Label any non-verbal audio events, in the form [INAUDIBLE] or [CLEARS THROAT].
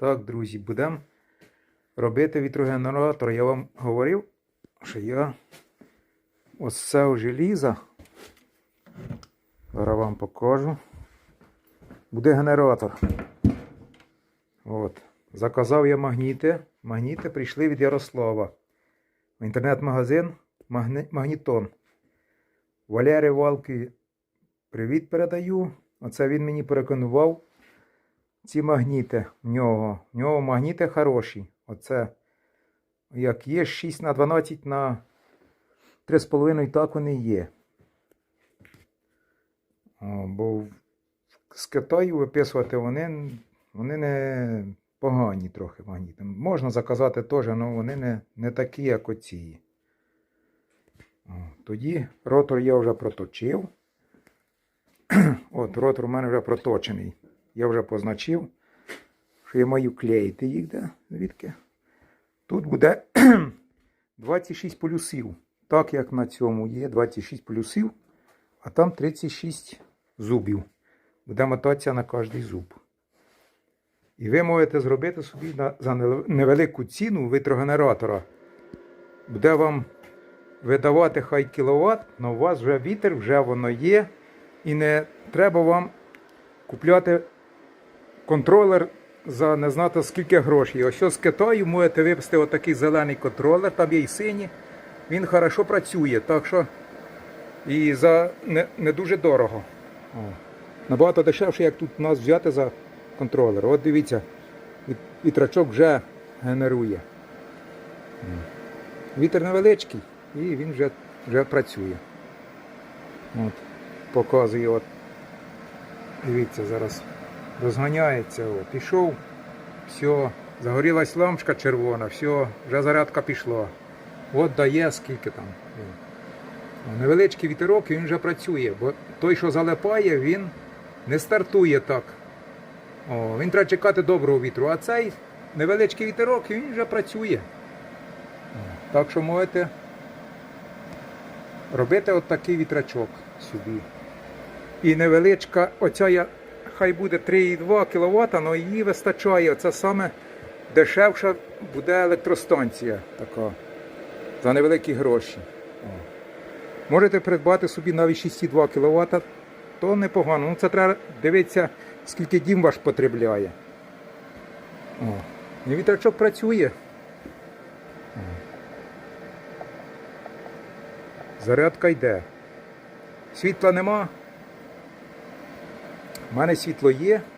Так, друзі, будемо робити вітрогенератор. Я вам говорив, що я ось цього желіза. Зараз вам покажу. Буде генератор. От. Заказав я магніти. Магніти прийшли від Ярослава. Інтернет-магазин Магнітон. Валері Валки привіт передаю. Оце він мені порекомендував ці магніти в нього. В нього магніти хороші. Оце як є 6 на 12 на 3,5, так вони є. О, бо з Китаю виписувати вони, вони не погані трохи магніти. Можна заказати теж, але вони не, не такі, як оці. О, тоді ротор я вже проточив. [CLEARS THROAT] От, ротор у мене вже проточений. Я вже позначив, що я маю клеїти їх, де? звідки. Тут буде [CLEARS THROAT] 26 полюсів. Так як на цьому є 26 полюсів, а там 36 зубів. Буде мотатися на кожний зуб. І ви можете зробити собі на, за невелику ціну витрогенератора. Буде вам видавати хай кіловат, але у вас вже вітер, вже воно є. І не треба вам купляти контролер за не знати скільки грошей. Ось що з Китаю можете випустити отакий зелений контролер, там є і синій. Він хорошо працює, так що і за не, не дуже дорого. О. Набагато дешевше, як тут у нас взяти за контролер. От дивіться, вітрачок вже генерує. Вітер невеличкий і він вже, вже працює. От, показує, от. Дивіться, зараз розганяється. О, пішов, все, загорілась лампочка червона, все, вже зарядка пішла. От дає скільки там. О, Невеличкий вітерок і він вже працює, бо той, що залипає, він не стартує так. О, він треба чекати доброго вітру, а цей невеличкий вітерок і він вже працює. Так що можете робити от такий вітрачок собі. І невеличка, оця я, хай буде 3,2 кВт, але її вистачає. Це саме дешевша буде електростанція така. За невеликі гроші. О. Можете придбати собі навіть 6,2 кВт, то непогано. Ну це треба дивитися, скільки дім ваш потребляє. О. І вітрачок працює. О. Зарядка йде. Світла нема. Мене світло є,